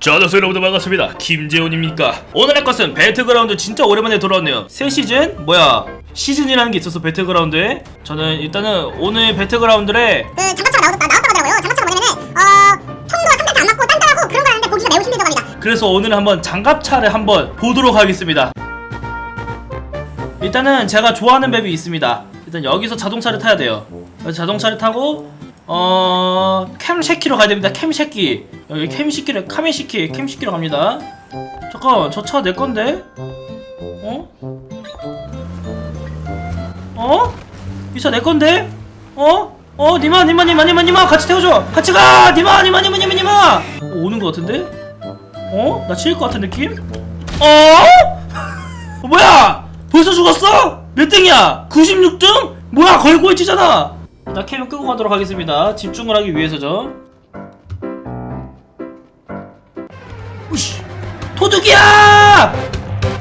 자, 안녕하세요 여러분들 반갑습니다. 김재훈입니까? 오늘 할 것은 배틀그라운드 진짜 오랜만에 돌아왔네요. 새 시즌? 뭐야? 시즌이라는 게 있었어 배틀그라운드에? 저는 일단은 오늘 배틀그라운드에 그 장갑차가 나왔, 나, 나왔다고 하더라고요. 장갑차가 뭐냐면은 어 총도가 상대한테 안 맞고 단단하고 그런 걸 하는데 보기가 매우 힘들다고 합니다. 그래서 오늘 한번 장갑차를 한번 보도록 하겠습니다. 일단은 제가 좋아하는 맵이 있습니다. 일단 여기서 자동차를 타야 돼요. 자동차를 타고 어 캠새끼로 가야 됩니다. 캠새끼 여기 캠새끼를 카메시키 캠새끼로 갑니다. 잠깐 저 차 내 건데? 어? 어? 이 차 내 건데? 어? 어 니마 니마 니마 니마 니마 같이 태워줘 같이 가 니마 니마 니마 니마 니마 어, 오는 거 같은데? 어? 나 치일 것 같은 느낌? 어? 어, 뭐야? 벌써 죽었어? 몇 등이야? 96등? 뭐야 거의 꼴찌잖아 나 캠을 끄고 가도록 하겠습니다 집중을 하기 위해서죠 우씨 도둑이야!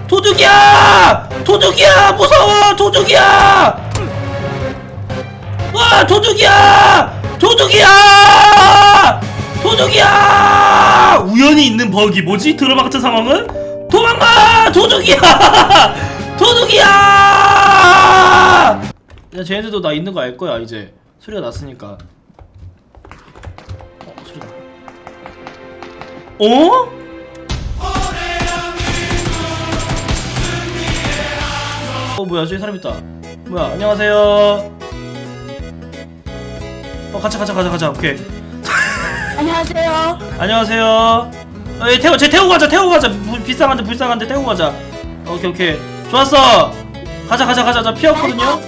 도둑이야! 도둑이야! 무서워! 도둑이야! 와 도둑이야! 도둑이야! 도둑이야! 우연히 있는 버기 뭐지? 드라마 같은 상황은? 도망가! 도둑이야! 도둑이야! 야 쟤네들도 나 있는 거 알 거야 이제 소리가 났으니까. 어 소리가 어? 어 뭐야 저기 사람 있다. 뭐야 안녕하세요. 어 가자 가자 가자 가자. 오케이. 안녕하세요. 안녕하세요. 어, 얘 태워 쟤 태우고 가자 태우고 가자. 부- 불쌍한데 불쌍한데 태우고 가자. 오케이 오케이. 좋았어. 가자 가자 가자. 저피 없거든요.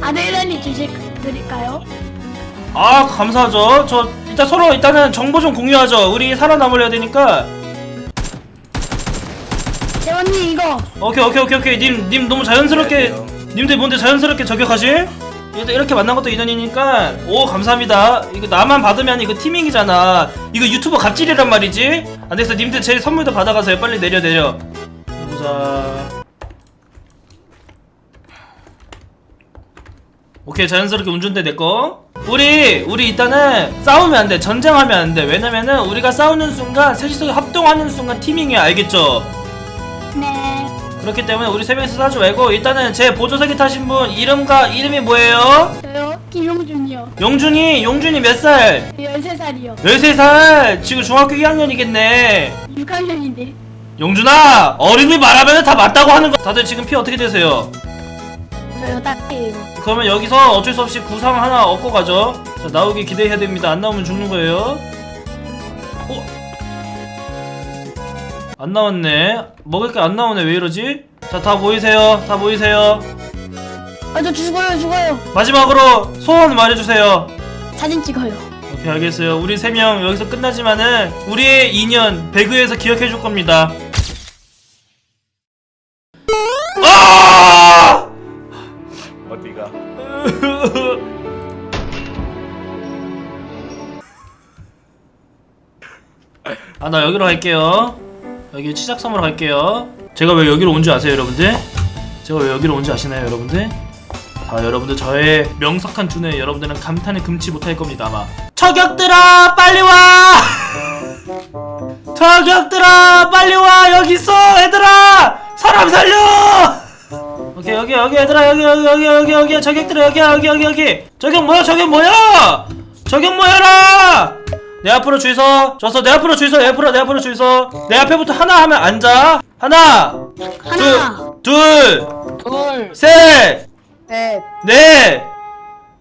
아드레날린 주실 드릴까요? 아 감사하죠. 저 일단 서로 일단은 정보 좀 공유하죠. 우리 살아남으려 되니까. 재원님 이거. 오케이 오케이 오케이 오케이. 님 님 너무 자연스럽게 님들 뭔데 자연스럽게 저격하실? 일단 이렇게 만난 것도 인연이니까. 오 감사합니다. 이거 나만 받으면 이거 티밍이잖아. 이거 유튜버 갑질이란 말이지? 안 됐어. 님들 제 선물도 받아가세요. 빨리 내려 내려. 보자. 오케이 자연스럽게 운전대 내꺼 우리 우리 일단은 싸우면 안 돼 전쟁하면 안 돼 왜냐면은 우리가 싸우는 순간 셋이서 합동하는 순간 티밍이야 알겠죠? 네 그렇기 때문에 우리 세 명이서 싸지 말고 일단은 제 보조석에 타신 분 이름과 이름이 뭐예요? 저요 김용준이요. 용준이 용준이 몇 살? 13살이요. 13살 지금 중학교 2학년이겠네 6학년인데 용준아 어른이 말하면 다 맞다고 하는 거 다들 지금 피 어떻게 되세요? 저요 딱이에요. 그러면 여기서 어쩔 수 없이 구상 하나 얻고 가죠. 자 나오기 기대해야 됩니다. 안 나오면 죽는 거예요. 어? 안 나왔네. 먹을 게 안 나오네. 왜 이러지? 자 다 모이세요. 다 모이세요. 아 저 죽어요 죽어요. 마지막으로 소원 말해주세요. 사진 찍어요. 오케이 알겠어요. 우리 세 명 여기서 끝나지만은 우리의 인연 배그에서 기억해 줄 겁니다 아나 여기로 갈게요. 여기 치작섬으로 갈게요. 제가 왜 여기로 온 줄 아세요 여러분들? 제가 왜 여기로 온 줄 아시나요 여러분들? 다 여러분들 저의 명석한 두뇌 여러분들은 감탄을 금치 못할 겁니다 아마. 저격들아 빨리 와! 저격들아 빨리 와! 여기 있어 얘들아! 사람 살려! 오케이 여기 여기 얘들아 여기 여기 여기 여기 여기 저격들아 여기 여기 여기 여기. 저격 뭐야 저격 뭐야? 저격 뭐야라 내 앞으로 줄서 져서 내 앞으로 줄 서 내 앞으로 내 앞으로 줄 서 내 앞에부터 하나 하면 앉아. 하나. 하나. 둘둘셋 셋. 넷.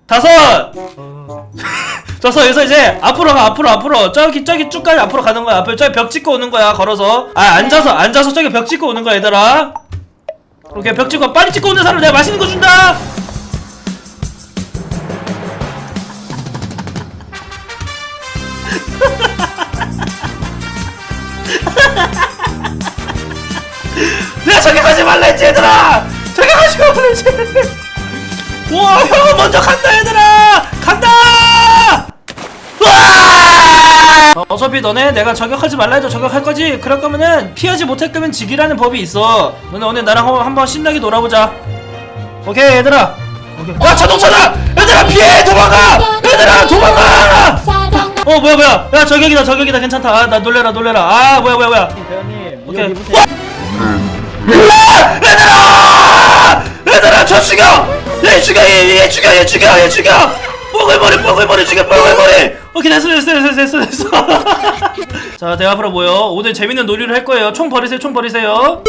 다섯. 저서 여기서 이제 앞으로 가 앞으로 앞으로. 저기 저기 쭉까지 앞으로 가는 거야. 앞에 저기 벽 찍고 오는 거야 걸어서. 아 앉아서 앉아서 저기 벽 찍고 오는 거야 얘들아. 오케이 벽 찍고 빨리 찍고 오는 사람 내가 맛있는 거 준다 내가 저기 가지 말라 했지 얘들아! 저기 가지 말라 했지! 우와 형은 먼저 간다 얘들아! 간다! 어, 어차피 너네 내가 저격하지 말라 해도 저격할 거지? 그럴 거면은 피하지 못할 거면 지기라는 법이 있어. 너네 오늘 나랑 한번, 한번 신나게 놀아보자. 오케이 얘들아. 오케이. 와 자동차다! 얘들아 피해! 도망가! 얘들아 도망가 어 뭐야 뭐야. 야 저격이다 저격이다. 괜찮다. 아, 나 놀래라 놀래라. 아 뭐야 뭐야 뭐야. 대현님 오케이. 입으세요. 얘들아! 얘들아! 저 죽여! 얘 죽여 얘, 얘 죽여 얘 죽여 얘 죽여! 뽀글머리 뽀글머리 죽여 뽀글머리! 오케이 됐어 됐어 됐어 됐어 됐어. 자 대화 앞으로 모여. 오늘 재밌는 놀이를 할 거예요. 총 버리세요 총 버리세요.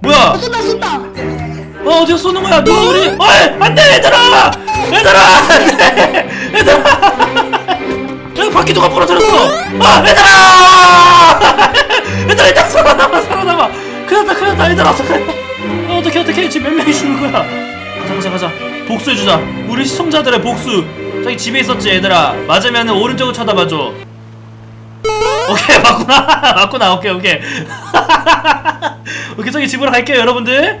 뭐야? 쏜다 쏜다. 어 어디서 쏘는 거야? 누가 우리 어이 안돼 얘들아! 얘들아 안돼! 얘들아 누가 부러뜨렸어 아 얘들아 얘들아 일단 살아남아 살아남아 큰일 났다 큰일 났다 얘들아 어떡해 어, 어떡해 어떡해 지금 몇 명이 죽는 거야 가자 가자 가자 복수해주자 우리 시청자들의 복수 저기 집에 있었지 얘들아 맞으면은 오른쪽을 쳐다봐줘 오케이 맞구나 맞구나 오케이 오케이 오케이 저기 집으로 갈게요 여러분들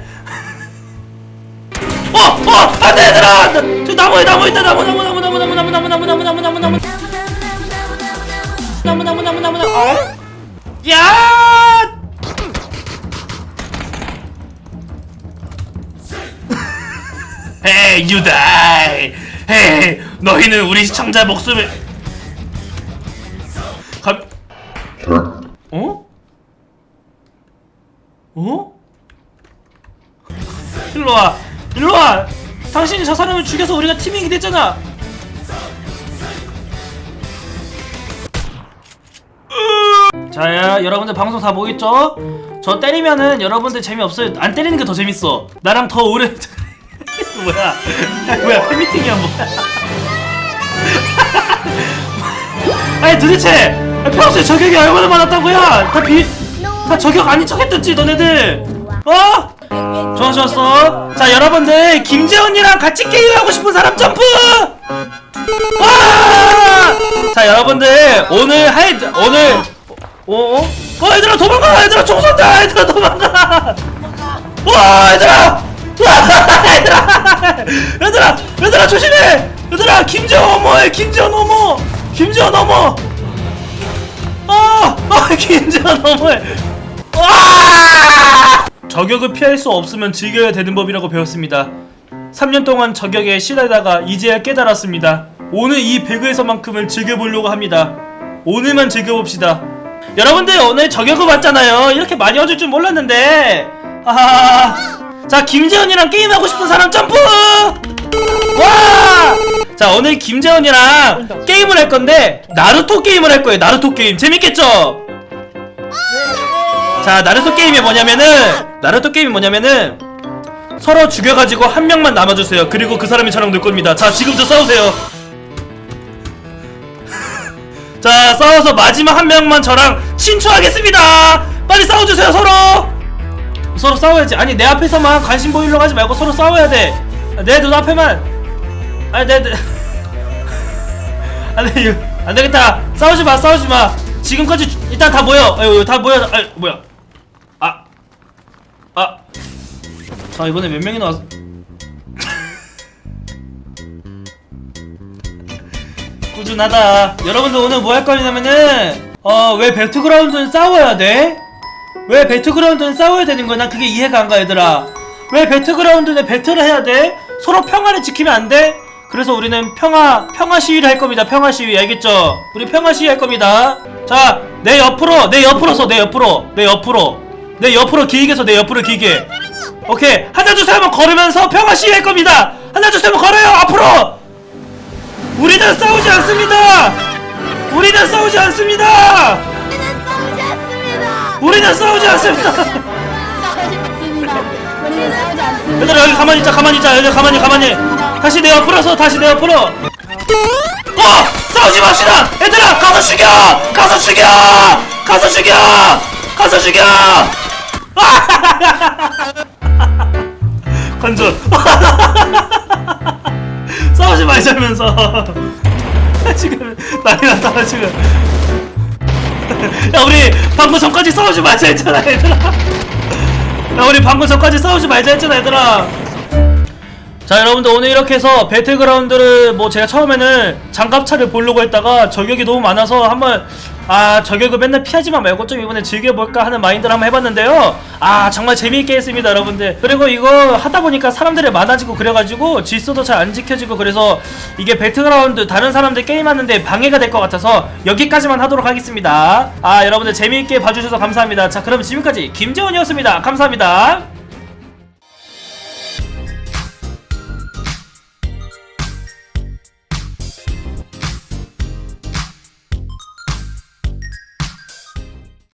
어! 어! 안돼 얘들아! 저 나무에 나무 있다 나무 나무 나무 나무 나무 나무 나무 나무 나무 나무 나무 나무 나무 나무 나무 나무 나무 어? 야! 헤이 유다이 헤이 너희는 우리 시청자 목숨을 감... 어? 어? 일로와 일로와 당신이 저 사람을 죽여서 우리가 팀이 됐잖아 자야 여러분들 방송 다 보겠죠? 저 때리면은 여러분들 재미없어요. 안 때리는 게 더 재밌어. 나랑 더 오래 뭐야? 뭐야 팬미팅이야 뭐야 아니 도대체 평소에 저격이 얼마나 많았다고요? 다 비... 다 저격 아닌 척 했댔지 너네들. 어? 좋아 좋았어. 자 여러분들 김재훈이랑 같이 게임하고 싶은 사람 점프 와! 자 여러분들 오늘 할 오늘 어? 어? 어 얘들아 도망가 얘들아 총 쏜다 얘들아 도망가 와 얘들아 와 얘들아 얘들아 얘들아 조심해 얘들아 김재훈 어머해 김재훈 어머 김재훈 어머 아, 아 김재훈 어머해 와! 저격을 피할 수 없으면 즐겨야 되는 법이라고 배웠습니다. 3년 동안 저격에 시달다가 이제야 깨달았습니다. 오늘 이 배그에서만큼은 즐겨보려고 합니다. 오늘만 즐겨봅시다. 여러분들 오늘 저격을 봤잖아요. 이렇게 많이 얻을 줄 몰랐는데. 하하. 자 김재현이랑 게임하고 싶은 사람 점프! 와! 자 오늘 김재현이랑 게임을 할 건데 나루토 게임을 할 거예요. 나루토 게임 재밌겠죠? 자 나루토 게임이 뭐냐면은 나루토 게임이 뭐냐면은 서로 죽여가지고 한 명만 남아주세요 그리고 그 사람이 놀 겁니다 자 지금부터 싸우세요 자 싸워서 마지막 한 명만 저랑 친추하겠습니다. 빨리 싸워주세요 서로. 서로 싸워야지. 아니 내 앞에서만 관심 보이려고 하지 말고 서로 싸워야 돼내 눈앞에만. 아니 내, 내. 아니 이거 안 되겠다. 싸우지 마 싸우지 마. 지금까지 주- 일단 다 모여. 아유 다 모여. 아 뭐야. 아. 아. 자 이번에 몇 명이 나왔 꾸준하다 여러분들 오늘 뭐 할 거냐면은 어 왜 배틀그라운드는 싸워야 돼? 왜 배틀그라운드는 싸워야 되는 거야? 난 그게 이해가 안 가 얘들아 왜 배틀그라운드는 배틀을 해야 돼? 서로 평화를 지키면 안 돼? 그래서 우리는 평화 평화 시위를 할 겁니다 평화 시위 알겠죠? 우리 평화 시위 할 겁니다 자 내 옆으로 내 옆으로 서 내 옆으로 내 옆으로 내 옆으로 길게 서내 옆으로 길게 오케이 하나 둘셋 하면 걸으면서 평화 시위 할 겁니다 하나 둘셋 하면 걸어요 앞으로 우리는 싸우지 않습니다! 우리는 싸우지 않습니다! 우리는 싸우지 않습니다. 얘들아 여기 가만히 있자 가만히 있자 얘들 가만히 가만히. 다시 내 옆으로 서 다시 내 옆으로 어! 싸우지 맙시다! 얘들아 가서 죽여! 가서 죽여! 가서 죽여! 가서 죽여! 건전 말자면서. 지금 난리 났다 지금. 야 우리 방금 전까지 싸우지 말자 했잖아 얘들아. 야 우리 방금 전까지 싸우지 말자 했잖아 얘들아. 자 여러분들 오늘 이렇게 해서 배틀그라운드를 뭐 제가 처음에는 장갑차를 보려고 했다가 저격이 너무 많아서 한번 아 저격을 맨날 피하지만 말고 좀 이번에 즐겨볼까 하는 마인드를 한번 해봤는데요. 아 정말 재미있게 했습니다 여러분들. 그리고 이거 하다 보니까 사람들이 많아지고 그래가지고 질서도 잘 안 지켜지고 그래서 이게 배틀그라운드 다른 사람들 게임하는데 방해가 될 것 같아서 여기까지만 하도록 하겠습니다. 아 여러분들 재미있게 봐주셔서 감사합니다. 자 그럼 지금까지 김재원이었습니다. 감사합니다